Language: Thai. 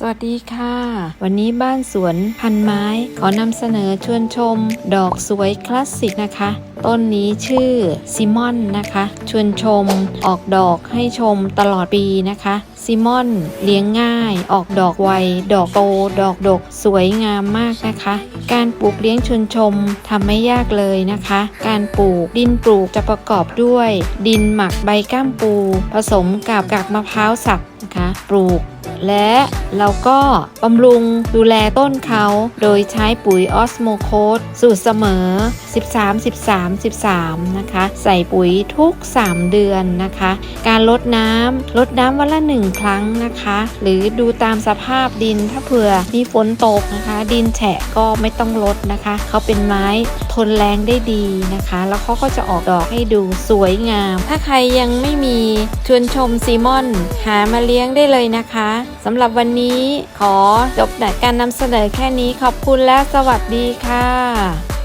สวัสดีค่ะ วันนี้บ้านสวนพันไม้ ขอนำเสนอชวนชม ดอกสวยคลาสสิกนะคะ ต้นนี้ชื่อซิมอนนะคะ ชวนชม ออกดอกให้ชมตลอดปีนะคะซิมอนเลี้ยงง่าย ออกดอกไว ดอกโต ดอกดก สวยงามมากนะคะ การปลูกเลี้ยงชวนชมทำไม่ยากเลยนะคะ การปลูกดินปลูกจะประกอบด้วย ดินหมักใบก้ามปู ผสมกับกากมะพร้าวสับนะคะ ปลูก และเราก็บำรุงดูแลต้นเขา โดยใช้ปุ๋ยออสโมโคสสูตรเสมอ 13 13 13 นะคะ ใส่ปุ๋ยทุก 3 เดือนนะคะ การลดน้ำลดน้ำวันละ 1 ครั้งนะคะ หรือดูตามสภาพดินถ้าเผื่อมีฝนตกนะคะ ดินแฉะก็ไม่ต้องลดนะคะ เขาเป็นไม้ทนแรงได้ดีนะคะ แล้วเขาก็จะออกดอกให้ดูสวยงาม ถ้าใครยังไม่มีชวนชมซีมอน หามาเลี้ยงได้เลยนะคะสำหรับวันนี้ขอจบการนำเสนอแค่นี้ขอบคุณและสวัสดีค่ะ